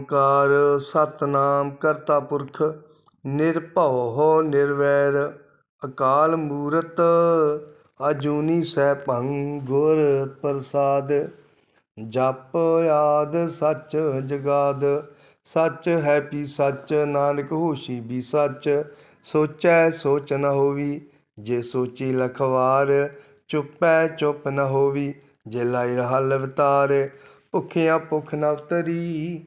ਓੰਕਾਰ ਸਤਨਾਮ ਕਰਤਾ ਪੁਰਖ, ਨਿਰਭਉ ਨਿਰਵੈਰ, ਅਕਾਲ ਮੂਰਤ ਅਜੂਨੀ ਸੈਭੰ ਗੁਰ ਪ੍ਰਸਾਦ। ਜਪ ਆਦ ਸੱਚ ਜਗਾਦ, ਸੱਚ ਹੈ ਪੀ ਸੱਚ, ਨਾਨਕ ਹੋਸ਼ੀ ਵੀ ਸੱਚ। ਸੋਚੈ ਸੋਚ ਨ ਹੋਵੀ, ਜੇ ਸੋਚੀ ਲਖਵਾਰ, ਚੁੱਪੈ ਚੁੱਪ ਨ ਹੋਵੀ, ਜੇ ਲਾਈ ਰਹਾ ਲਵਤਾਰ, ਭੁੱਖਿਆਂ ਭੁੱਖ ਨ ਉਤਰੀ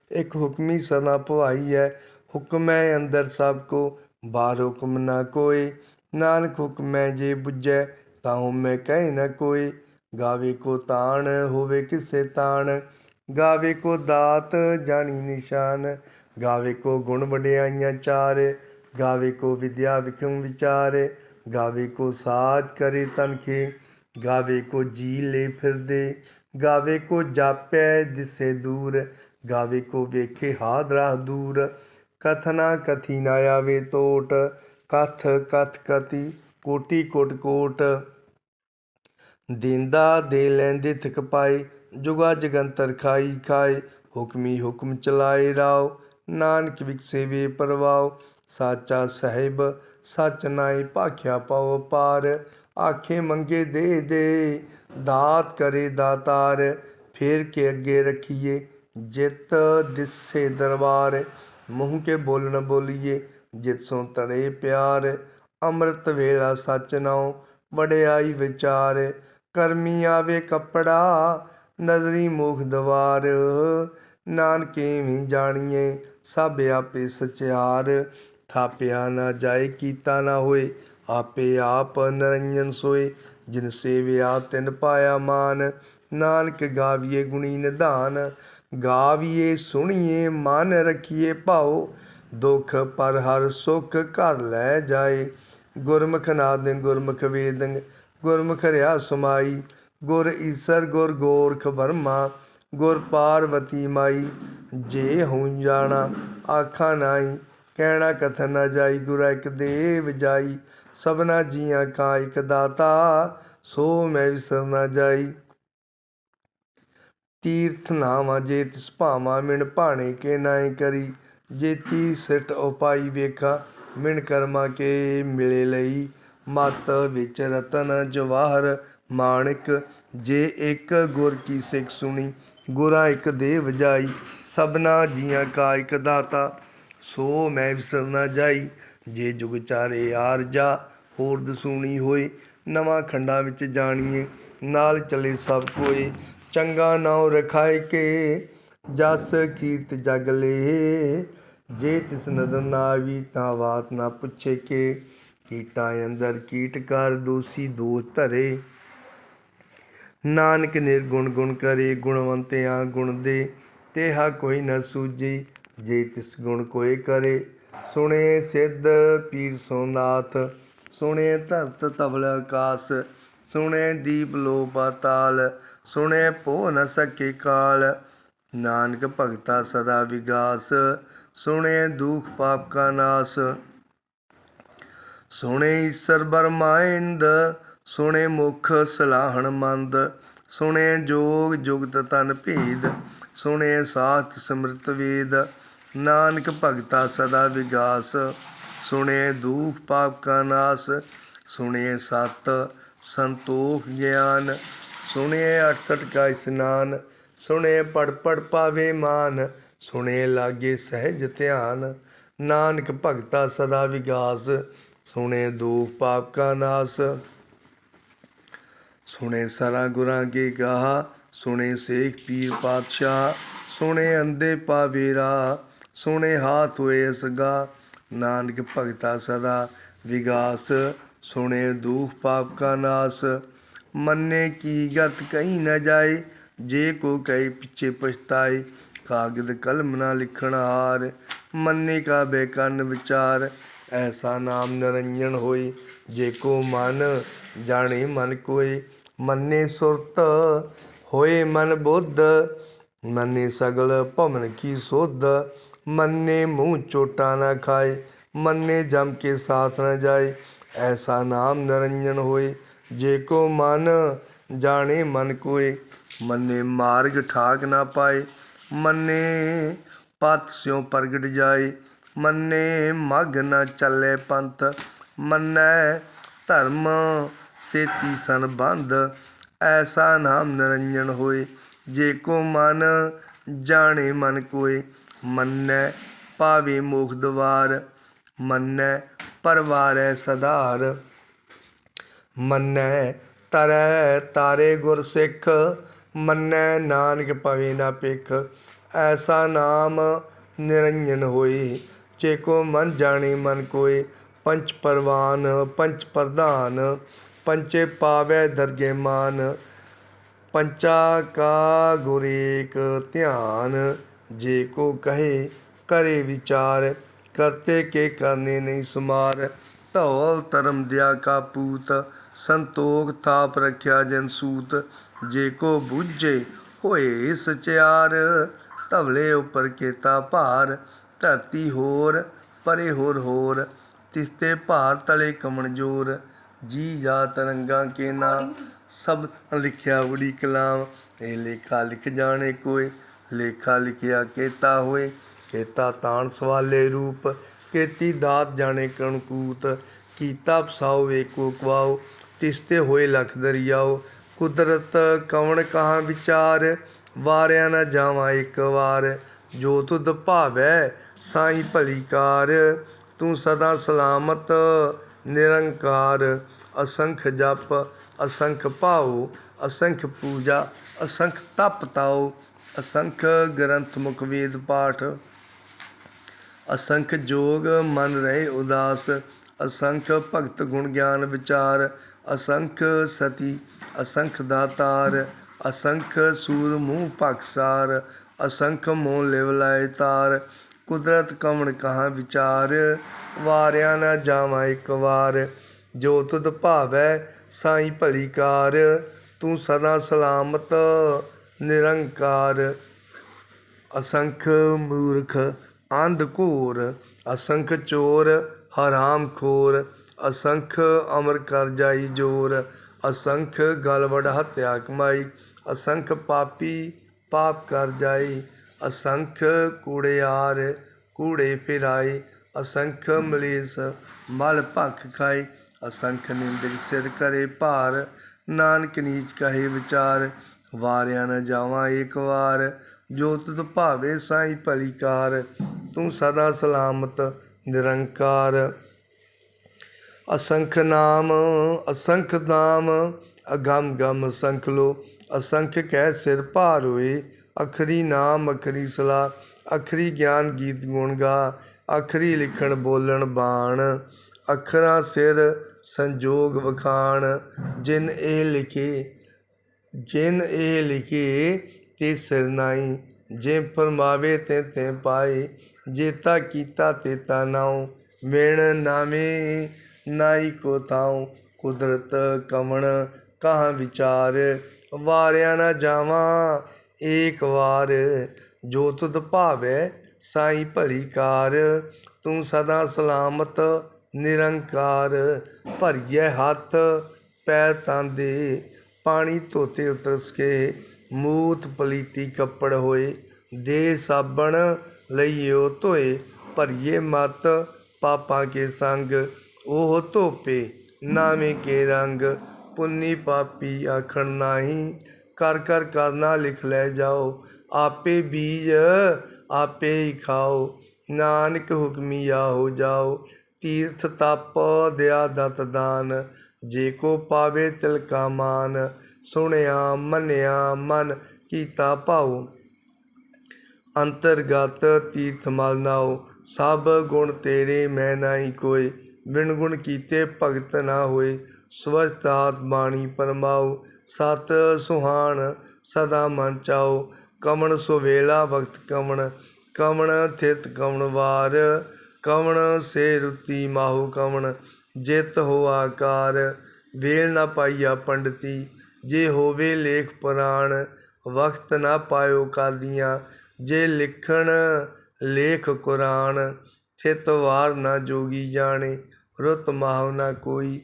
ਇਕ ਹੁਕਮੀ ਸਦਾ ਭਵਾਈਐ ਹੁਕਮੈ ਅੰਦਰ ਸਭ ਕੋ, ਬਾਹਰ ਹੁਕਮ ਨਾ ਕੋਏ। ਨਾਨਕ ਹੁਕਮੈ ਜੇ ਬੁਝੈ, ਤਾਹੂ ਮੈਂ ਕਹਿ ਨ ਕੋਈ ਗਾਵੇ ਕੋ ਤਾਣ, ਹੋਵੇ ਕਿਸੇ ਤਾਣ। ਗਾਵੇ ਕੋ ਦਾਤ, ਜਾਣੀ ਨਿਸ਼ਾਨ। ਗਾਵੇ ਕੋ ਗੁਣ ਵਡਿਆਈਆਂ ਚਾਰ। ਗਾਵੇ ਕੋ ਵਿਦਿਆ ਵਿਖਮ ਵਿਚਾਰ। ਗਾਵੇ ਕੋ ਸਾਜ ਕਰੇ ਤਨਖੇ। ਗਾਵੇ ਕੋ ਜੀ ਲੈ ਫਿਰਦੇ। ਗਾਵੇ ਕੋ ਜਾਪੈ, ਦਿਸੇ ਦੂਰ। ਗਾਵੇ ਕੋ ਵੇਖੇ ਹਾਦਰਾ ਦੂਰ ਕਥਨਾ ਕਥੀ ਨਾ ਆਵੇ ਤੋਟ, ਕਥ ਕਥ ਕਤੀ ਕੋਟੀ ਕੋਟ ਕੋਟ। ਦਿੰਦਾ ਦੇ ਲੈਂਦੇ ਥਕ ਪਾਏ, ਜੁਗਾ ਜਗੰਤਰ ਖਾਈ ਖਾਏ, ਹੁਕਮੀ ਹੁਕਮ ਚਲਾਏ ਰਾਓ, ਨਾਨਕ ਵਿਕਸੇ ਵੇ ਪਰਵਾਓ। ਸਾਚਾ ਸਹਿਬ, ਸਚ ਨਾਈ ਭਾਖਿਆ ਪਾਉ ਪਾਰ ਆਖੇ ਮੰਗੇ ਦੇ ਦੇ, ਦਾਤ ਕਰੇ ਦਾਤਾਰ, ਫੇਰ ਕੇ ਅੱਗੇ ਰੱਖੀਏ ਜਿਤ ਦਿਸੇ ਦਰਬਾਰ, ਮੂੰਹ ਕੇ ਬੋਲਣ ਬੋਲੀਏ, ਜਿਤ ਸੋ ਤੜੇ ਪਿਆਰ, ਅੰਮ੍ਰਿਤ ਵੇਲਾ ਸਚ ਨਾਉ, ਵਡਿਆਈ ਵਿਚਾਰ, ਕਰਮੀ ਆਵੇ ਕੱਪੜਾ, ਨਜ਼ਰੀ ਮੁਖ ਦਵਾਰ, ਨਾਨਕੇ ਵੀ ਜਾਣੀਏ, ਸਭ ਆਪੇ ਸਚਿਆਰ, ਥਾਪਿਆ ਨਾ ਜਾਏ, ਕੀਤਾ ਨਾ ਹੋਏ, ਆਪੇ ਆਪ ਨਰੰਜਨ ਸੋਏ, ਜਿਨ ਸੇਵਿਆ ਤਿਨ ਪਾਇਆ ਮਾਨ, ਨਾਨਕ ਗਾਵੀਏ ਗੁਣੀ ਨਿਧਾਨ ਗਾਵੀਏ, ਸੁਣੀਏ, ਮਨ ਰਖੀਏ ਭਾਉ। ਦੁਖ ਪਰ ਹਰ ਸੁਖ ਘਰ ਲੈ ਜਾਏ। ਗੁਰਮੁਖ ਨਾਦਿ ਗੁਰਮੁਖ ਵੇਦੰ ਗੁਰਮੁਖ ਰਿਆ ਸਮਾਈ। ਗੁਰ ਈਸਰ, ਗੁਰ ਗੋਰਖ ਵਰਮਾ, ਗੁਰ ਪਾਰਵਤੀ ਮਾਈ। ਜੇ ਹਉ ਜਾਣਾ, ਆਖਾ ਨਾਈ ਕਹਿਣਾ ਕਥਨ ਨਾ ਜਾਈ, ਗੁਰ ਇੱਕ ਦੇਵ ਜਾਈ। ਸਭਨਾ ਜੀਆਂ ਕਾ ਇੱਕ ਦਾਤਾ, ਸੋ ਮੈਂ ਵਿਸਰ ਨਾ ਜਾਈ। ਤੀਰਥ ਨਾਮਾ ਜੇ ਤਿਸ ਭਾਵਾਂ ਮਿਣ ਭਾਣੇ ਕੇ ਨਾਏ ਕਰੀ। ਜੇਤੀ ਸਿਟ ਉਪਾਈ ਵੇਖਾ, ਮਿਣ ਕਰਮਾ ਕੇ ਮਿਲੇ ਲਈ। ਮਤ ਵਿੱਚ ਰਤਨ ਜਵਾਹਰ ਮਾਣਿਕ, ਜੇ ਇੱਕ ਗੁਰ ਕੀ ਸਿੱਖ ਸੁਣੀ, ਗੁਰਾ ਇੱਕ ਦੇ ਵਜਾਈ ਸਭਨਾ ਜੀਆਂ ਕਾ ਇੱਕ ਦਾਤਾ, ਸੋ ਮੈਂ ਵਿਸਰ ਨਾ ਜਾਈ। ਜੇ ਜੁਗ ਚਾਰੇ ਯਾਰ ਜਾ, ਹੋਰ ਦਸੂਣੀ ਹੋਏ। ਨਵਾਂ ਖੰਡਾਂ ਵਿੱਚ ਜਾਣੀਏ, ਨਾਲ ਚਲੇ ਸਭ ਕੋਏ। ਚੰਗਾ ਨਾਉ ਰਖਾਏ ਕੇ, ਜਸ ਕੀਰਤ ਜਗ ਲੇ। ਜੇ ਤਿਸ ਨਦਰ ਨਾ ਆਵੀ ਤਾਂ ਬਾਤ ਨਾ ਪੁੱਛੇ ਕੇ, ਕੀਟਾਂ ਅੰਦਰ ਕੀਟ ਕਰ ਦੋਸੀ ਦੋਸ਼ ਧਰੇ। ਨਾਨਕ ਨਿਰਗੁਣ ਗੁਣ ਕਰੇ, ਗੁਣਵੰਤਿਆਂ ਗੁਣ ਦੇ, ਤੇਹਾ ਕੋਈ ਨਾ ਸੂਝੀ, ਜੇ ਤਿਸ ਗੁਣ ਕੋਏ ਕਰੇ। ਸੁਣੇ ਸਿੱਧ ਪੀਰ ਸੋਨਾਥ ਸੁਣੇ ਧਰਤ ਤਵਲ ਆਕਾਸ ਸੁਣੇ ਦੀਪ ਲੋ ਪਾਤਾਲ, ਸੁਣੇ ਭੋ ਨ ਸਕੇ ਕਾਲ। ਨਾਨਕ ਭਗਤਾ ਸਦਾ ਵਿਗਾਸ, ਸੁਣੇ ਦੁਖ ਪਾਪ ਕਾ ਨਾਸ। ਸੁਣੇ ਈਸਰ ਬਰਮਾਇੰਦ ਸੁਣੇ ਮੁਖ ਸਲਾਹਣ ਮੰਦ। ਸੁਣੇ ਜੋਗ ਜੁਗਤ ਤਨ ਭੇਦ, ਸੁਣੇ ਸਾਥ ਸਮ੍ਰਿਤ ਵੇਦ। ਨਾਨਕ ਭਗਤਾ ਸਦਾ ਵਿਗਾਸ, ਸੁਣੇ ਦੁਖ ਪਾਪ ਕਾ ਨਾਸ। ਸੁਣੇ ਸਤ ਸੰਤੋਖ ਗਿਆਨ, ਸੁਣੇ 68 ਕਾ ਇਸਨਾਨ, ਸੁਣੇ ਪੜ ਪੜ ਪਾਵੇ ਮਾਨ, ਸੁਣੇ ਲਾਗੇ ਸਹਿਜ ਧਿਆਨ, ਨਾਨਕ ਭਗਤਾ ਸਦਾ ਵਿਗਾਸ, ਸੁਣੇ ਦੁਖ ਪਾਪ ਕਾ ਨਾਸ, ਸੁਣੇ ਸਰਾ ਗੁਰਾਂ ਕੀ ਗਾਹ, ਸੁਣੇ ਸੇਖ ਪੀਰ ਪਾਤਸ਼ਾਹ, ਸੁਣੇ ਅੰਦੇ ਪਾਵੇ ਰਾਹ, ਸੁਣੇ ਹਾਥ ਹੋਏ ਸਗਾ ਨਾਨਕ ਭਗਤਾ ਸਦਾ ਵਿਗਾਸ ਸੁਣੇ ਦੁਖ ਪਾਪ ਕਾ ਨਾਸ, ਮੰਨੇ ਕੀ ਗਤ ਕਹੀ ਨਾ ਜਾਏ, ਜੇ ਕੋ ਕਹੀ ਪਿਛੇ ਪਛਤਾਏ, ਕਾਗਦ ਕਲਮ ਨਾ ਲਿਖਣ ਹਾਰ, ਮੰਨੇ ਕਾ ਬੇਕੰਨ ਵਿਚਾਰ, ਐਸਾ ਨਾਮ ਨਿਰੰਜਨ ਹੋਏ, ਜੇ ਕੋ ਮਨ ਜਾਣੇ ਮਨ ਕੋਏ, ਮੰਨੇ ਸੁਰਤ ਹੋਏ ਮਨ ਬੁੱਧ, ਮੰਨੇ ਸਗਲ ਭਵਨ ਕੀ ਸੋਧ, ਮੰਨੇ ਮੂੰਹ ਚੋਟਾ ਨਾ ਖਾਏ, ਮੰਨੇ ਜਮ ਕੇ ਸਾਥ ਨਾ ਜਾਏ ਐਸਾ ਨਾਮ ਨਿਰੰਜਨ ਹੋਏ, ਜੇ ਕੋ ਮਨ ਜਾਣੇ ਮਨ ਕੋਏ, ਮੰਨੇ ਮਾਰਗ ਠਾਕ ਨਾ ਪਾਏ, ਮੰਨੇ ਪਤ ਸਿਉ ਪ੍ਰਗਟ ਜਾਏ, ਮੰਨੇ ਮਗ ਨਾ ਚੱਲੇ ਪੰਥ, ਮੰਨੈ ਧਰਮ ਸੇਤੀ ਸੰਬੰਧ, ਐਸਾ ਨਾਮ ਨਿਰੰਜਨ ਹੋਏ, ਜੇ ਕੋ ਮਨ ਜਾਣੇ ਮਨ ਕੋਏ, ਮੰਨੈ ਪਾਵੇ ਮੋਖ ਦਵਾਰ ਮੰਨੈ ਪਰਵਾਰੈ ਸਧਾਰ। ਮੰਨੈ ਤਰੈ ਤਾਰੇ ਗੁਰ ਸਿੱਖ। ਮੰਨੈ ਨਾਨਕ ਪਵੇ ਨਾ ਪਿਖ ਐਸਾ ਨਾਮ ਨਿਰੰਜਨ ਹੋਏ। ਜੇ ਕੋ ਮਨ ਜਾਣੇ ਮਨ ਕੋਏ। ਪੰਚ ਪਰਵਾਨ, ਪੰਚ ਪ੍ਰਧਾਨ। ਪੰਚੇ ਪਾਵੈ ਦਰਗੇ ਮਾਨ। ਪੰਚਾ ਕਾ ਗੁਰੇਕ ਧਿਆਨ। ਜੇ ਕੋ ਕਹੇ ਕਰੇ ਵਿਚਾਰ। ਕਰਤੇ ਕੇ ਕਰਨੇ ਨਹੀਂ ਸੁਮਾਰ। ਧੌਲ ਧਰਮ ਦਿਆ ਕਾ ਪੂਤ, ਸੰਤੋਖ ਥਾਪ ਰਖਿਆ ਜਨ ਸੂਤ। ਜੇ ਕੋ ਬੁੱਝੇ ਹੋਏ ਸਚਿਆਰ, ਧਵਲੇ ਉਪਰ ਕੇਤਾ ਭਾਰ। ਧਰਤੀ ਹੋਰ, ਪਰੇ ਹੋਰ ਹੋਰ, ਤਿਸਤੇ ਭਾਰ ਤਲੇ ਕਮਣ ਜੋਰ। ਜੀ ਜਾ ਤਰੰਗਾ ਕੇ ਨਾਮ ਸਭ ਲਿਖਿਆ ਉੜੀ ਕਲਾਮ ਇਹ ਲੇਖਾ ਲਿਖ ਜਾਣੇ ਕੋਏ, ਲੇਖਾ ਲਿਖਿਆ ਕੇਤਾ ਹੋਏ। ਚੇਤਾ ਤਾਣ ਸਵਾਲੇ ਰੂਪ ਕੇਤੀ ਦਾਤ ਜਾਣੇ ਕਣਕੂਤ ਕੀਤਾ ਫਸਾਓ ਵੇਕੋ ਕਵਾਓ, ਤਿਸਤੇ ਹੋਏ ਲਖ ਦਰਿਆਓ, ਕੁਦਰਤ ਕਵਣ ਕਹਾਂ ਵਿਚਾਰ, ਵਾਰਿਆ ਨਾ ਜਾਵਾਂ ਇੱਕ ਵਾਰ, ਜੋ ਤੁਧ ਭਾਵੈ ਸਾਈ ਭਲੀ ਕਾਰ, ਤੂੰ ਸਦਾ ਸਲਾਮਤ, ਨਿਰੰਕਾਰ, ਅਸੰਖ ਜਪ, ਅਸੰਖ ਭਾਉ, ਅਸੰਖ ਪੂਜਾ, ਅਸੰਖ ਤਪ ਤਾਉ, ਅਸੰਖ ਗ੍ਰੰਥ ਮੁਖ ਵੇਦ ਪਾਠ। ਅਸੰਖ ਜੋਗ ਮਨ ਰਹੇ ਉਦਾਸ, ਅਸੰਖ ਭਗਤ ਗੁਣ ਗਿਆਨ ਵਿਚਾਰ, ਅਸੰਖ ਸਤੀ, ਅਸੰਖ ਦਾਤਾਰ, ਅਸੰਖ ਸੂਰ ਮੂੰਹ ਭਖਸਾਰ ਅਸੰਖ ਮੋਹ ਲਿਵ ਲਾਇ ਤਾਰ, ਕੁਦਰਤ ਕਵਣ ਕਹਾਂ ਵਿਚਾਰ, ਵਾਰਿਆ ਨਾ ਜਾਵਾਂ ਇੱਕ ਵਾਰ, ਜੋ ਤੁਧ ਭਾਵੈ ਸਾਈ ਭਲੀ ਕਾਰ, ਤੂੰ ਸਦਾ ਸਲਾਮਤ ਨਿਰੰਕਾਰ। ਅਸੰਖ ਮੂਰਖ ਅੰਧ ਘੋਰ ਅਸੰਖ ਚੋਰ, ਹਰਾਮ ਖੋਰ, ਅਸੰਖ ਅਮਰ ਕਰ ਜਾਈ ਜੋਰ, ਅਸੰਖ ਗਲਵੜ ਹੱਤਿਆ ਕਮਾਈ, ਅਸੰਖ ਪਾਪੀ ਪਾਪ ਕਰ ਜਾਈ, ਅਸੰਖ ਕੂੜਿਆਰ ਕੂੜੇ ਫਿਰਾਈ, ਅਸੰਖ ਮਲੀਸ ਮਲ ਭਖ ਖਾਈ, ਅਸੰਖ ਨਿੰਦਕ ਸਿਰ ਕਰੇ ਭਾਰ, ਨਾਨਕ ਨੀਚ ਕਹੇ ਵਿਚਾਰ, ਵਾਰਿਆ ਨ ਜਾਵਾਂ ਏਕ ਵਾਰ ਜੋ ਤੁਧ ਭਾਵੇ ਸਾਈ ਭਲੀ ਕਾਰ ਤੂੰ ਸਦਾ ਸਲਾਮਤ, ਨਿਰੰਕਾਰ। ਅਸੰਖ ਨਾਮ ਅਸੰਖ ਨਾਮ ਅਗੰਮ ਗਮ ਸੰਖ ਲੋ। ਅਸੰਖ ਕਹਿ ਸਿਰ ਭਾਰ ਹੋਏ, ਅਖਰੀ ਨਾਮ, ਅਖਰੀ ਸਲਾ ਅਖਰੀ ਗਿਆਨ ਗੀਤ ਗੁਣ ਗਾ, ਅਖਰੀ ਲਿਖਣ ਬੋਲਣ ਬਾਣ। ਅੱਖਰਾਂ ਸਿਰ ਸੰਜੋਗ ਵਖਾਣ, ਜਿਨ ਇਹ ਲਿਖੇ, ਜਿਨ ਇਹ ਲਿਖੇ, ਤੇ ਸਿਰ ਨਾਈ ਜੇ ਫਰਮਾਵੇ ਤੇ ਤੇ ਪਾਏ, ਜੇਤਾ ਕੀਤਾ ਤੇਤਾ ਨਾਉ ਮੇਣ ਨਾਮੇ ਨਾਈ ਕੋ ਤਾਉ ਕੁਦਰਤ ਕਵਣ ਕਹਾਂ ਵਿਚਾਰ, ਵਾਰਿਆ ਨਾ ਜਾਵਾਂ ਏਕ ਵਾਰ, ਜੋ ਤੁਧ ਭਾਵੈ ਸਾਈ ਭਲੀ ਕਾਰ, ਤੂੰ ਸਦਾ ਸਲਾਮਤ ਨਿਰੰਕਾਰ ਭਰੀਏ ਹੱਥ, ਪੈਰ ਤਾਂਦੇ ਪਾਣੀ ਧੋਤੇ ਉਤਰਸ ਕੇ ਮੂਤ ਪਲੀਤੀ ਕੱਪੜ ਹੋਏ, ਦੇ ਸਾਬਣ ਲਈਓ ਧੋਏ, ਭਰੀਏ ਮਤ ਪਾਪਾਂ ਕੇ ਸੰਗ, ਉਹ ਧੋਪੇ ਨਾਵੇਂ ਕੇ ਰੰਗ, ਪੁੰਨੀ ਪਾਪੀ ਆਖਣ ਨਾਹੀ, ਕਰ ਕਰ ਕਰਨਾ ਲਿਖ ਲੈ ਜਾਓ, ਆਪੇ ਬੀਜ ਆਪੇ ਹੀ ਖਾਓ, ਨਾਨਕ ਹੁਕਮੀਆ ਹੋ ਜਾਓ, ਤੀਰਥ ਤਪ ਦਿਆ ਦਤ ਦਾਨ, ਜੇ ਕੋ ਪਾਵੇ ਤਿਲ ਕਾ ਮਾਨ ਸੁਣਿਆ, ਮੰਨਿਆ, ਮਨ ਕੀਤਾ ਭਾਉ। ਅੰਤਰਗਤ ਤੀਰਥ ਮਲ ਨਾਉ, ਸਭ ਗੁਣ ਤੇਰੇ ਮੈਂ ਨਾਹੀ ਕੋਈ ਬਿਨ ਗੁਣ ਕੀਤੇ ਭਗਤ ਨਾ ਹੋਏ ਸਵਸਤਾਤ ਬਾਣੀ ਪਰਮਾਉ। ਸਤ ਸੁਹਾਣ ਸਦਾ ਮਨ ਚਾਓ ਕਮਣ ਸੁਵੇਲਾ ਵਕਤ ਕਮਣ। ਕਮਣ ਥਿਤ ਕਮਣ ਵਾਰ, ਕਮਣ ਸੇ ਰੁਤੀ ਮਾਹੂ ਕਮਣ। ਜਿਤ ਹੋ ਆਕਾਰ, ਵੇਲ ਨਾ ਪਾਈਆ ਪੰਡਤੀ। ਜੇ ਹੋਵੇ ਲੇਖ ਪੁਰਾਣ, ਵਕਤ ਨਾ ਪਾਇਓ ਕਾਦੀਆਂ ਜੇ ਲਿਖਣ, ਲੇਖ ਕੁਰਾਨ, ਥਿਤ ਵਾਰ ਨਾ ਜੋਗੀ ਜਾਣੇ, ਰੁਤ ਮਾਹਵ ਨਾ ਕੋਈ।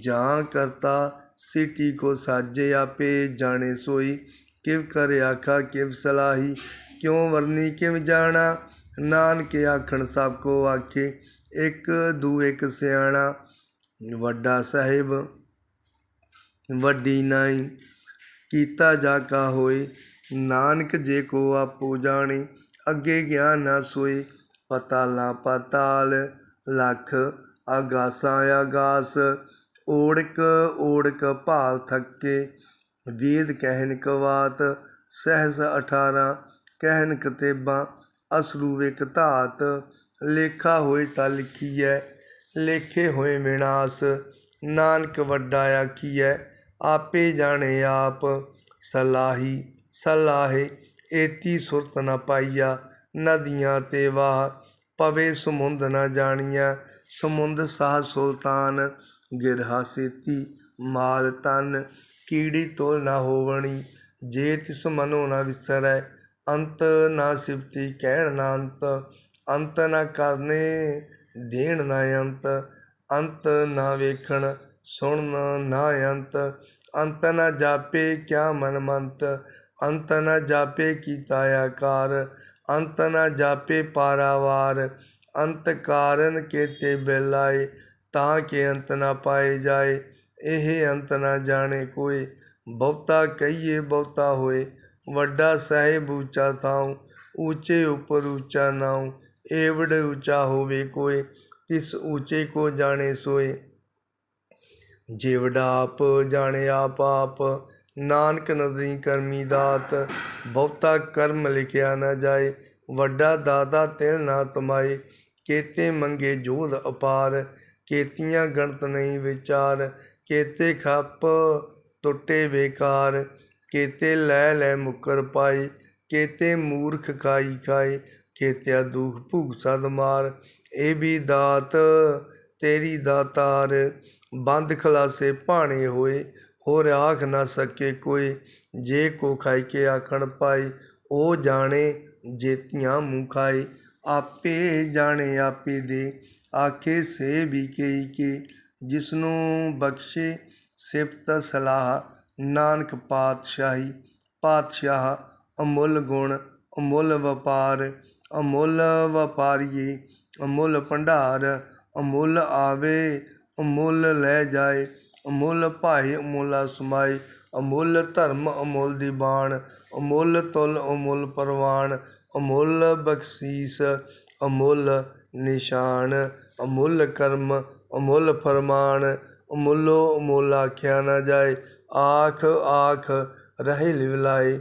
ਜਾਂ ਕਰਤਾ ਸਿਟੀ ਕੋ ਸਾਜੇ ਆਪੇ ਜਾਣੇ ਸੋਈ। ਕਿਵ ਕਰ ਆਖਾ, ਕਿਵ ਸਲਾਹੀ, ਕਿਉ ਵਰਨੀ, ਕਿਵ ਜਾਣਾ। ਨਾਨਕ ਆਖਣ, ਸਭ ਕੋ ਆਖੇ, ਇੱਕ ਦੂ ਇੱਕ ਸਿਆਣਾ। ਵੱਡਾ ਸਾਹਿਬ ਵੱਡੀ ਨਾਈ, ਕੀਤਾ ਜਾ ਕਾ ਹੋਏ। ਨਾਨਕ ਜੇ ਕੋ ਆਪੋ ਜਾਣੇ, ਅੱਗੇ ਗਿਆ ਨਾ ਸੋਏ। ਪਤਾਲਾ ਪਤਾਲ, ਲਖ ਆਗਾਸਾਂ ਆਗਾਸ ਓੜਕ ਓੜਕ ਭਾਲ ਥੱਕੇ, ਵੇਦ ਕਹਿਨ ਕਵਾਤ, ਸਹਿਸ 18 ਕਹਿਨ ਕਤੇਬਾਂ, ਅਸਰੂ ਵਿਕ ਧਾਤ। ਲੇਖਾ ਹੋਏ ਤਾਂ ਲਿਖੀਐ, ਲੇਖੇ ਹੋਏ ਵਿਨਾਸ਼ ਨਾਨਕ ਵੱਡਾ ਆਖੀਐ ਆਪੇ ਜਾਣੇ ਆਪ, ਸਲਾਹੀ, ਸਲਾਹੇ, ਏਤੀ ਸੁਰਤ ਨਾ ਪਾਈਆ, ਨਦੀਆਂ ਤੇ ਵਾਹ, ਪਵੇ ਸਮੁੰਦ ਨਾ ਜਾਣੀਆਂ, ਸਮੁੰਦ ਸਾਹ ਸੁਲਤਾਨ, ਗਿਰਹਾ ਸੇਤੀ, ਮਾਲ ਤਨ ਕੀੜੀ ਤੋਲ ਨਾ ਹੋਵਣੀ, ਜੇ ਤਿਸ ਮਨੋ ਨ ਵਿਸਰੈ, ਅੰਤ ਨਾ ਸਿਫਤੀ ਕਹਿਣ ਨਾ ਅੰਤ ਅੰਤ ਨਾ ਕਰਨੇ, ਦੇਣ ਨਾ ਅੰਤ ਅੰਤ ਨਾ ਵੇਖਣ ਸੁਣ ਨਾ ਅੰਤ ਅੰਤ ਨਾ ਜਾਪੇ ਕਿਆ ਮਨ ਮੰਤ। ਅੰਤ ਨਾ ਜਾਪੇ ਕੀਤਾ ਆਕਾਰ, ਅੰਤ ਨਾ ਜਾਪੇ ਪਾਰਾਵਾਰ। ਅੰਤ ਕਾਰਨ ਕੇਤੇ ਬੇਲਾਏ, ਤਾਂ ਕਿ ਅੰਤ ਨਾ ਪਾਏ ਜਾਏ। ਇਹ ਅੰਤ ਨਾ ਜਾਣੇ ਕੋਈ, ਬਹੁਤਾ ਕਹੀਏ ਬਹੁਤਾ ਹੋਏ। ਵੱਡਾ ਸਾਹਿਬ ਉੱਚਾ ਥਾਉ, ਉੱਚੇ ਉੱਪਰ ਉੱਚਾ ਨਾਉ। ਏਵੜ ਉੱਚਾ ਹੋਵੇ ਕੋਈ, ਤਿਸ ਉੱਚੇ ਕੋ ਜਾਣੇ ਸੋਏ। ਜਿਵੜਾ ਆਪ ਜਾਣੇ ਆਪ ਆਪ ਨਾਨਕ ਨਦੀ ਕਰਮੀ ਦਾਤ, ਬਹੁਤਾ ਕਰਮ ਲਿਖਿਆ ਨਾ ਜਾਏ, ਵੱਡਾ ਦਾਦਾ ਤਿਲ ਨਾ ਤਮਾਏ, ਕੇਤੇ ਮੰਗੇ ਜੋਧ ਅਪਾਰ, ਕੇਤੀਆਂ ਗਣਤ ਨਹੀਂ ਵਿਚਾਰ, ਕੇਤੇ ਖੱਪ ਟੁੱਟੇ ਬੇਕਾਰ, ਕੇਤੇ ਲੈ ਲੈ ਮੁਕਰ ਪਾਈ ਕੇਤੇ ਮੂਰਖ ਖਾਈ ਖਾਈ ਕੇਤਿਆ ਦੁਖ ਭੂਖ ਸਦ ਮਾਰ, ਇਹ ਵੀ ਦਾਤ ਤੇਰੀ ਦਾਤਾਰ ਬੰਦ ਖਲਾਸੇ ਭਾਣੇ ਹੋਏ। ਹੋਰ ਆਖ ਨਾ ਸਕੇ ਕੋਈ, ਜੇ ਕੋ ਖਾਇ ਕੇ ਆਖਣ ਪਾਈ ਉਹ ਜਾਣੇ ਜੇਤੀਆਂ ਮੂੰਹ ਖਾਏ। ਆਪੇ ਜਾਣੇ ਆਪੇ ਦੇ, ਆਖੇ ਸੇ ਵੀ ਕਈ ਕੇ, ਜਿਸਨੂੰ ਬਖਸ਼ੇ ਸਿਫਤ ਸਲਾਹ, ਨਾਨਕ ਪਾਤਸ਼ਾਹੀ। ਪਾਤਸ਼ਾਹ ਅਮੁੱਲ ਗੁਣ, ਅਮੁੱਲ ਵਪਾਰ, ਅਮੁੱਲ ਵਪਾਰੀਏ, ਅਮੁੱਲ ਭੰਡਾਰ, ਅਮੁੱਲ ਆਵੇ ਅਮੁੱਲ ਲੈ ਜਾਏ। ਅਮੁੱਲ ਭਾਈ ਅਮੁੱਲਾ ਸਮਾਏ ਅਮੁੱਲ ਧਰਮ ਅਮੁੱਲ ਦੀਵਾਨ ਅਮੁੱਲ ਤੁਲ ਅਮੁੱਲ ਪ੍ਰਵਾਨ ਅਮੁੱਲ ਬਖਸ਼ੀਸ ਅਮੁੱਲ ਨਿਸ਼ਾਨ। ਅਮੁੱਲ ਕਰਮ ਅਮੁੱਲ ਫਰਮਾਨ। ਅਮੁੱਲੋ ਅਮੁੱਲ ਆਖਿਆ ਨਾ ਜਾਏ। ਆਖ ਆਖ ਰਹੇ ਲਿਵਲਾਏ।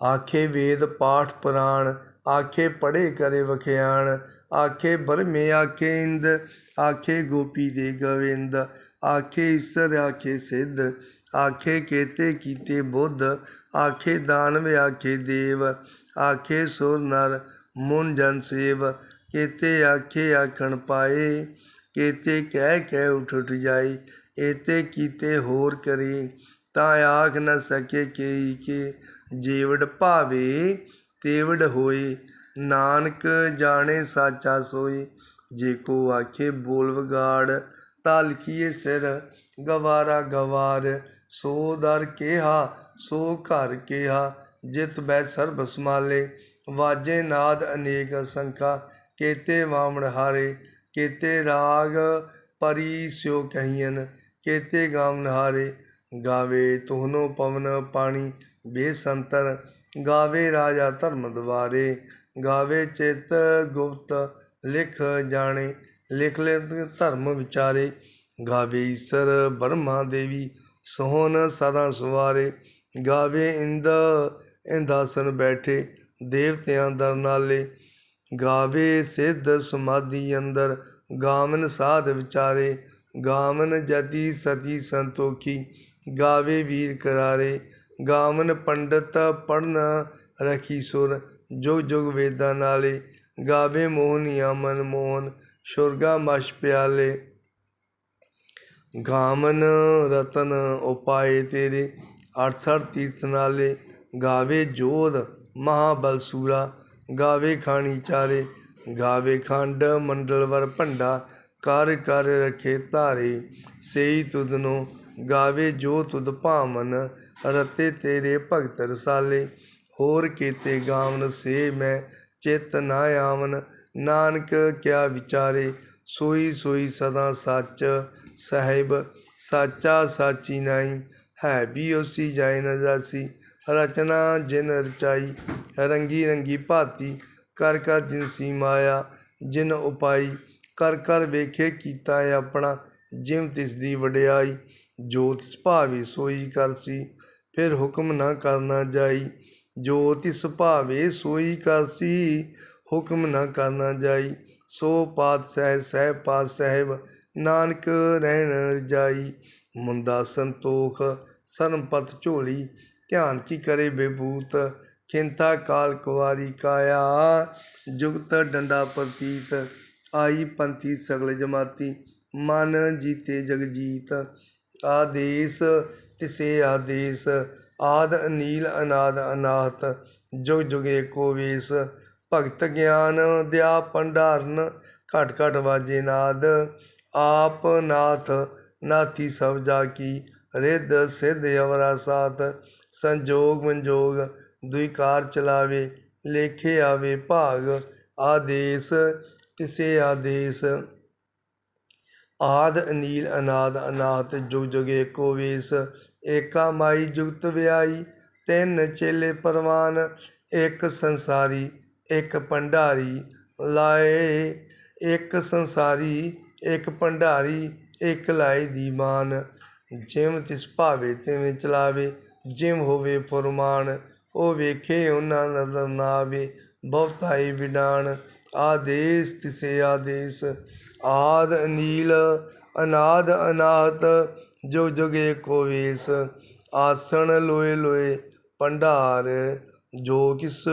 ਆਖੇ ਵੇਦ ਪਾਠ ਪੁਰਾਣ। ਆਖੇ ਪੜੇ ਕਰੇ ਵਖਿਆਣ, ਆਖੇ ਬਰਮੇ ਆਖੇ ਇੰਦ ਆਖੇ ਗੋਪੀ ਦੇ ਗੋਵਿੰਦ, ਆਖੇ ਈਸਰ ਆਖੇ ਸਿੱਧ, ਆਖੇ ਕੇਤੇ ਕੀਤੇ ਬੁੱਧ, ਆਖੇ ਦਾਨਵ ਆਖੇ ਦੇਵ, ਆਖੇ ਸੁਰ ਨਰ ਮੁਨ ਜਨ ਸੇਵ, ਕੇਤੇ ਆਖੇ ਆਖਣ ਪਾਏ, ਕੇਤੇ ਕਹਿ ਕਹਿ ਉਠ ਉਠ ਜਾਈ ਏਤੇ ਕੀਤੇ ਹੋਰ ਕਰੇ, ਤਾਂ ਆਖ ਨ ਸਕੇ ਕੇਈ ਕੇ, ਜੀਵੜ ਭਾਵੇ ਤੇਵੜ ਹੋਏ, ਨਾਨਕ ਜਾਣੇ ਸਾਚਾ ਸੋਈ ਜੇ ਕੋ ਆਖੇ ਬੋਲ ਵਗਾੜ ਤਾ ਲਿਖੀਏ ਸਿਰ। ਗਵਾਰਾ ਗਵਾਰ, ਸੋ ਦਰ ਕਿਹਾ, ਸੋ ਘਰ ਕੇਹਾ। ਜਿਤ ਬੈ ਸਰਬ ਸਮਾਲੇ, ਵਾਜੇ ਨਾਦ ਅਨੇਕ ਅਸੰਖਾ ਕੇਤੇ ਵਾਮਣ ਹਾਰੇ, ਕੇਤੇ ਰਾਗ ਪਰੀ ਸਿਓ ਕਹੀਨ ਕੇਤੇ ਗਾਵਨ ਹਾਰੇ, ਗਾਵੇ ਤੋਹਨੋ ਪਵਨ ਪਾਣੀ। ਬੇਸੰਤਰ ਗਾਵੇ ਰਾਜਾ ਧਰਮ ਦੁਆਰੇ ਗਾਵੇ ਚਿਤ ਗੁਪਤ ਲਿਖ ਜਾਣੇ, ਲਿਖ ਲੈ ਧਰਮ ਵਿਚਾਰੇ। ਗਾਵੇ ਈਸਰ ਬਰਮਾ ਦੇਵੀ, ਸੋਹਣ ਸਦਾ ਸੁਵਾਰੇ। ਗਾਵੇ ਇੰਦ, ਇੰਦਾਸਨ ਬੈਠੇ, ਦੇਵਤਿਆਂ ਦਰ ਨਾਲੇ। ਗਾਵੇ ਸਿੱਧ ਸਮਾਧੀ ਅੰਦਰ, ਗਾਵਨ ਸਾਧ ਵਿਚਾਰੇ। ਗਾਵਨ ਜਤੀ ਸਤੀ ਸੰਤੋਖੀ, ਗਾਵੇ ਵੀਰ ਕਰਾਰੇ। ਗਾਵਨ ਪੰਡਤ ਪੜਨ ਰਖੀ ਸੁਰ, ਜੁਗ ਜੁਗ ਵੇਦਾਂ ਨਾਲੇ, ਗਾਵੇ ਮੋਹਨੀਆ ਮਨ ਮੋਹਨ, ਸੁਰਗਾ ਮਸ਼ ਪਿਆਲੇ। ਗਾਮਨ ਰਤਨ ਉਪਾਏ ਤੇਰੇ 68 ਤੀਰਥ ਨਾਲੇ, ਗਾਵੇ ਜੋਧ ਮਹਾਬਲ ਸੂਰਾ, ਗਾਵੇ ਖਾਣੀ ਚਾਰੇ, ਗਾਵੇ ਖੰਡ ਮੰਡਲਵਰ ਭੰਡਾ, ਕਰ ਕਰ ਰਖੇ ਧਾਰੇ, ਸਈ ਤੁਧਨੋ ਗਾਵੇ ਜੋ ਤੁਦ ਭਾਵਨ ਰਤੇ ਤੇਰੇ ਭਗਤ ਰਸਾਲੇ, ਹੋਰ ਕੀਤੇ ਗਾਵਨ ਸੇ ਮੈਂ ਚਿਤ ਨਾ ਆਵਨ। ਨਾਨਕ ਕਿਆ ਵਿਚਾਰੇ, ਸੋਈ ਸੋਈ ਸਦਾ ਸੱਚ ਸਹਿਬ, ਸਾਚਾ ਸਾਚੀ ਨਹੀਂ। ਹੈ ਵੀ ਉਸੀ ਜਾਇ ਨ ਜਾਸੀ, ਰਚਨਾ ਜਿਨ ਰਚਾਈ। ਰੰਗੀ ਰੰਗੀ ਭਾਤੀ, ਕਰ ਕਰ ਜਿਨਸੀ ਮਾਇਆ, ਜਿਨ ਉਪਾਈ। ਕਰ ਕਰ ਵੇਖੇ ਕੀਤਾ ਆਪਣਾ ਜਿਮ ਤਿਸ ਦੀ ਵਡਿਆਈ। ਜੋ ਤਿਸ ਭਾਵੇ ਸੋਈ ਕਰਸੀ ਫਿਰ ਹੁਕਮ ਨਾ ਕਰਨਾ ਜਾਈ। ਜੋ ਤਿਸ ਭਾਵੇ ਸੋਈ ਕਰਸੀ ਹੁਕਮ ਨਾ ਕਰਨਾ ਜਾਈ। ਸੋ ਪਾਤਸ਼ਾਹ ਸਹਿ ਪਾਤ ਸਾਹਿਬ, ਨਾਨਕ ਰਹਿਣ ਰਜਾਈ ਮੁੰਦਾ ਸੰਤੋਖ ਸਰਮਪਤ ਝੋਲੀ, ਧਿਆਨ ਕੀ ਕਰੇ ਬੇਬੂਤ ਖਿੰਤਾ ਕਾਲ ਕੁਵਾਰੀ ਕਾਇਆ, ਜੁਗਤ ਡੰਡਾ ਪ੍ਰਤੀਤ। ਆਈ ਪੰਥੀ ਸਗਲ ਜਮਾਤੀ, ਮਨ ਜੀਤੇ ਜਗਜੀਤ। ਆਦੇਸ ਤਿਸੇ ਆਦੇਸ, ਆਦ ਅਨੀਲ ਅਨਾਦ ਅਨਾਥ ਜੁਗ ਜੁਗੇ ਕੋ ਵੇਸ, ਭਗਤ ਗਿਆਨ ਦਿਆ ਭੰਡਾਰਨ, ਘਟ ਘਟ ਵਾਜੇ ਨਾਦ, ਆਪ ਨਾਥ, ਨਾਥੀ ਸਭ ਜਾ ਕੀ, ਰਿੱਧ ਸਿੱਧ ਅਵਰਾ ਸਾਥ, ਸੰਜੋਗ ਮੰਜੋਗ ਦੁਇਕਾਰ ਚਲਾਵੇ, ਲੇਖੇ ਆਵੇ ਭਾਗ, ਆਦੇਸ, ਤਿਸੇ ਆਦੇਸ। ਆਦ ਅਨੀਲ ਅਨਾਦ ਅਨਾਥ ਜੁਗ ਜੁਗੇ ਕੋ ਵੇਸ ਏਕਾ ਮਾਈ ਜੁਗਤ ਵਿਆਈ, ਤਿੰਨ ਚੇਲੇ ਪਰਵਾਨ, ਇੱਕ ਸੰਸਾਰੀ, ਇੱਕ ਭੰਡਾਰੀ। ਲਾਏ ਇੱਕ ਸੰਸਾਰੀ, ਇੱਕ ਭੰਡਾਰੀ, ਇੱਕ ਲਾਏ ਦੀਵਾਨ ਜਿਮ ਤਿਸ ਭਾਵੇ ਤਿਵੇਂ ਚਲਾਵੇ ਜਿਮ ਹੋਵੇ ਫੁਰਮਾਨ, ਉਹ ਵੇਖੇ ਉਹਨਾਂ ਨਜ਼ਰ ਨਾ ਆਵੇ ਬਹੁਤਾਈ ਵਿਡਾਨ। ਆਦੇਸ ਤਿਸੇ ਆਦੇਸ, ਆਦ ਅਨੀਲ, ਅਨਾਦ ਅਨਾਹਤ ਜੁਗ ਜੁਗੇ ਕੋ ਵੇਸ, ਆਸਣ ਲੋਏ ਲੋਏ, ਭੰਡਾਰ ਜੋ ਕਿਸ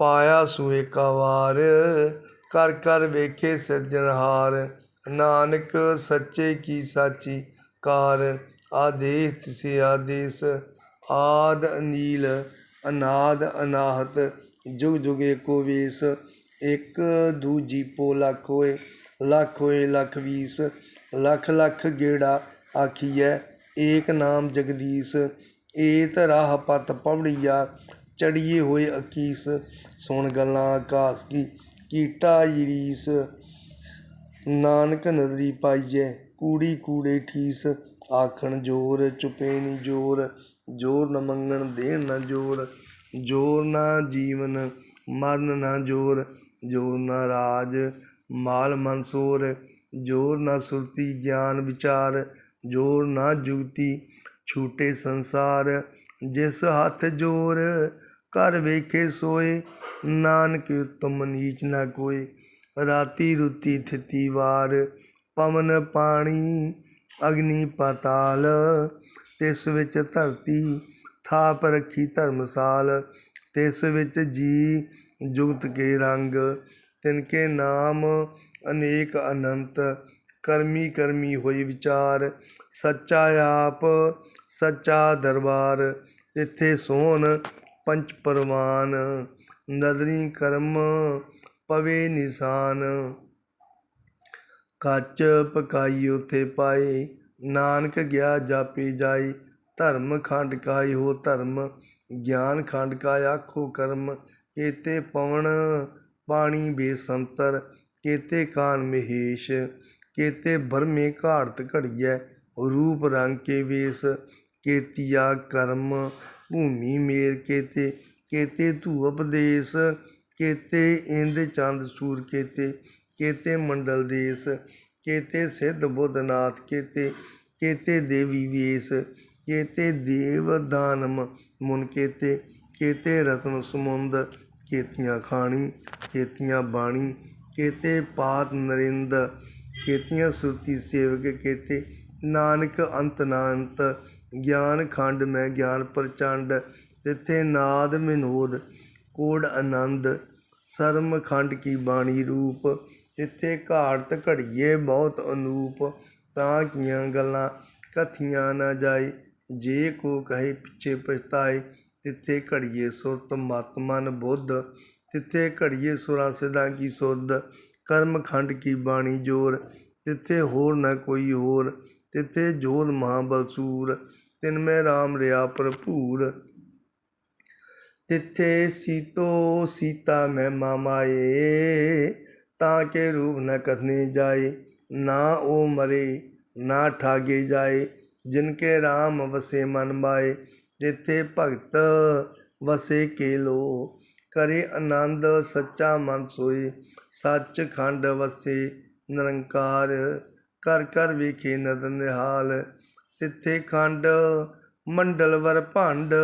ਪਾਇਆ ਸੂਏ ਕਵਾਰ ਵਾਰ ਕਰ ਕਰ ਵੇਖੇ ਸਿਰਜਣਹਾਰ ਨਾਨਕ ਸੱਚੇ ਕੀ ਸਾਚੀ ਕਾਰ ਆਦੇਸ ਤਿਸੇ ਆਦੇਸ, ਆਦ ਅਨੀਲ, ਅਨਾਦ ਅਨਾਹਤ, ਜੁਗ ਜੁਗੇ ਕੋ ਵੇਸ, ਇੱਕ ਦੂਜੀ ਪੋ ਲੱਖ ਹੋਏ ਲੱਖ ਹੋਏ ਲੱਖ ਵੀਸ ਲੱਖ ਲੱਖ ਗੇੜਾ ਆਖੀਐ, ਏਕ ਨਾਮ ਜਗਦੀਸ਼, ਏਤ ਰਾਹ ਪਤ ਪਵੜੀਆ ਚੜੀਏ ਹੋਏ ਅਕੀਸ, ਸੁਣ ਗੱਲਾਂ ਆਕਾਸ ਕੀ, ਕੀਟਾ ਈਰੀਸ। ਨਾਨਕ ਨਦਰੀ ਪਾਈਐ, ਕੂੜੀ ਕੂੜੇ ਠੀਸ, ਆਖਣ ਜੋਰ ਚੁਪੇ ਨੀ ਜੋਰ ਜੋਰ ਨ ਮੰਗਣ ਦੇਣ ਨਾ ਜੋਰ ਜੋਰ ਨਾ ਜੀਵਨ ਮਰਨ ਨਾ ਜੋਰ ਜੋਰ ਨਾ ਰਾਜ ਮਾਲ ਮਨਸੂਰ ਜੋਰ ਨਾ ਸੁਰਤੀ, ਗਿਆਨ ਵਿਚਾਰ, ਜੋਰ ਨਾ ਜੁਗਤੀ, ਛੂਟੇ ਸੰਸਾਰ, ਜਿਸ ਹੱਥ ਜੋਰ, ਘਰ ਵੇਖੇ ਸੋਏ, ਨਾਨਕ ਉਤਮ ਨੀਚ ਨਾ ਕੋਈ ਰਾਤੀ ਰੁਤੀ ਥਿਤੀ ਵਾਰ, ਪਵਨ ਪਾਣੀ, ਅਗਨੀ ਪਾਤਾਲ, ਤਿਸ ਵਿੱਚ ਧਰਤੀ, ਥਾਪ ਰੱਖੀ ਧਰਮਸਾਲ, ਤਿਸ ਵਿੱਚ ਜੀ, ਜੁਗਤ ਕੇ ਰੰਗ ਤਿਨਕੇ ਨਾਮ ਅਨੇਕ ਅਨੰਤ ਕਰਮੀ ਕਰਮੀ ਹੋਈ ਵਿਚਾਰ, ਸੱਚਾ ਆਪ, ਸੱਚਾ ਦਰਬਾਰ ਇੱਥੇ ਸੋਹਣ ਪੰਚ ਪਰਵਾਨ, ਨਦਰੀ ਕਰਮ ਪਵੇ ਨਿਸ਼ਾਨ। ਕੱਚ ਪਕਾਈ ਉਥੇ ਪਾਏ, ਨਾਨਕ ਗਿਆ ਜਾਪੇ ਜਾਈ ਧਰਮ ਖੰਡ ਕਾਈ ਹੋ ਧਰਮ, ਗਿਆਨ ਖੰਡ ਕਾ ਆਖੋ ਕਰਮ, ਕੇਤੇ ਪਵਨ ਪਾਣੀ ਬੇਸੰਤਰ ਕੇਤੇ ਕਾਨ ਮਹੇਸ਼, ਕੇਤੇ ਬਰਮੇ ਘਾੜਤ ਘੜੀਐ, ਰੂਪ ਰੰਗ ਕੇ ਵੇਸ, ਕੇਤੀਆ ਕਰਮ ਭੂਮੀ ਮੇਰ ਕੇਤੇ ਕੇਤੇ ਧੂ ਦੇਸ ਕੇਤੇ ਇੰਦ ਚੰਦ ਸੂਰ ਕੇਤੇ ਕੇਤੇ ਮੰਡਲ ਦੇਸ, ਕੇਤੇ ਸਿੱਧ ਬੁੱਧਨਾਥ ਕੇਤੇ ਕੇਤੇ ਦੇਵੀ ਵੇਸ, ਕੇਤੇ ਦੇਵ ਦਾਨਮ ਮੁਨ ਕੇਤੇ ਕੇਤੇ ਰਤਨ ਸਮੁੰਦ, ਕੇਤੀਆਂ ਖਾਣੀ, ਕੇਤੀਆਂ ਬਾਣੀ ਕੇਤੇ ਪਾਤ ਨਰਿੰਦ, ਕੇਤੀਆਂ ਸੁਰਤੀ ਸੇਵਕ ਕੇਤੇ। ਨਾਨਕ ਅੰਤ ਨਾ ਗਿਆਨ ਖੰਡ ਮੈਂ ਗਿਆਨ ਪ੍ਰਚੰਡ, ਤਿੱਥੇ ਨਾਦ ਵਿਨੋਦ ਕੋੜ ਆਨੰਦ। ਸਰਮ ਖੰਡ ਕੀ ਬਾਣੀ ਰੂਪ, ਤਿੱਥੇ ਘਾੜਤ ਘੜੀਏ ਬਹੁਤ ਅਨੂਪ। ਤਾਂ ਕੀਆਂ ਗੱਲਾਂ ਕਥੀਆਂ ਨਾ ਜਾਏ, ਜੇ ਕੋ ਕਹੇ ਪਿੱਛੇ ਪਛਤਾਏ, ਤਿੱਥੇ ਘੜੀਏ ਸੁਰਤ ਮਤ ਮਨ ਬੁੱਧ। ਤਿੱਥੇ ਘੜੀਏ ਸੁਰਾਂ ਸਿਧਾਂ ਕੀ ਸੁਧ, ਕਰਮ ਖੰਡ ਕੀ ਬਾਣੀ ਜੋਰ, ਤਿੱਥੇ ਹੋਰ ਨਾ ਕੋਈ ਹੋਰ, ਤਿੱਥੇ ਜੋਲ ਜੋਧ ਮਹਾਬਲਸੂਰ ਤਿਨ ਮੈਂ ਰਾਮ ਰਿਆ ਭਰਪੂਰ। ਤਿੱਥੇ ਸੀਤੋ ਸੀਤਾ ਮੈਂ ਮਾਮਾਏ, ਤਾਂ ਕੇ ਰੂਪ ਨ ਕਥਨੇ ਜਾਏ, ਨਾ ਉਹ ਮਰੇ, ਨਾ ਠਾਗੇ ਜਾਏ, ਜਿਨ ਕੇ RAM ਵਸੇ ਮਨ ਮਾਏ, ਜਿੱਥੇ ਭਗਤ ਵਸੇ ਕੇ ਲੋ। ਕਰੇ ਆਨੰਦ, ਸੱਚਾ ਮਨ ਸੋਏ। ਸੱਚ ਖੰਡ ਵਸੇ, ਨਿਰੰਕਾਰ ਕਰ ਕਰ ਵਿਖੇ ਨਦਰ ਨਿਹਾਲ। ਤਿੱਥੇ ਖੰਡ, ਮੰਡਲ ਵਰ ਭੰਡ।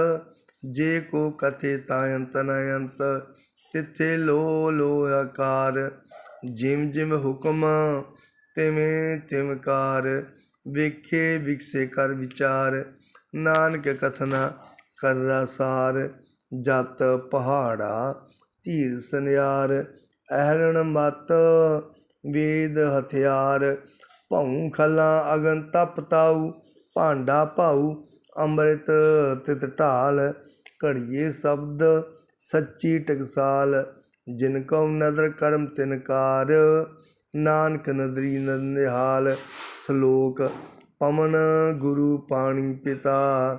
ਜੇ ਕੋ ਕਥੇ ਤਾਂ ਅੰਤ ਨ ਅੰਤ। ਤਿੱਥੇ ਲੋ ਲੋ ਆਕਾਰ। ਜਿਮ ਜਿਮ ਹੁਕਮ, ਤਿਵੇਂ ਤਿਮਕਾਰ ਵੇਖੇ ਵਿਕਸੇ ਕਰ ਵਿਚਾਰ। ਨਾਨਕ ਕਥਨਾ ਕਰ ਰਸਾਰ ਜਤ ਪਹਾੜਾ, ਧੀਰ ਸੁਨਿਆਰ ਅਹਰਣ ਮਤ, ਵੇਦ ਹਥਿਆਰ, ਭਉ ਖਲਾ ਅਗਨ ਤਪ ਤਾਉ ਭਾਂਡਾ ਭਾਉ ਅੰਮ੍ਰਿਤ ਤਿਤ ਢਾਲ, ਘੜੀਏ ਸ਼ਬਦ ਸੱਚੀ ਟਕਸਾਲ, ਜਿਨ ਕਉ ਨਦਰ ਕਰਮ ਤਿਨਕਾਰ ਨਾਨਕ ਨਦਰੀ ਨੰਦਿਹਾਲ ਸ਼ਲੋਕ ਪਵਨ ਗੁਰੂ ਪਾਣੀ ਪਿਤਾ।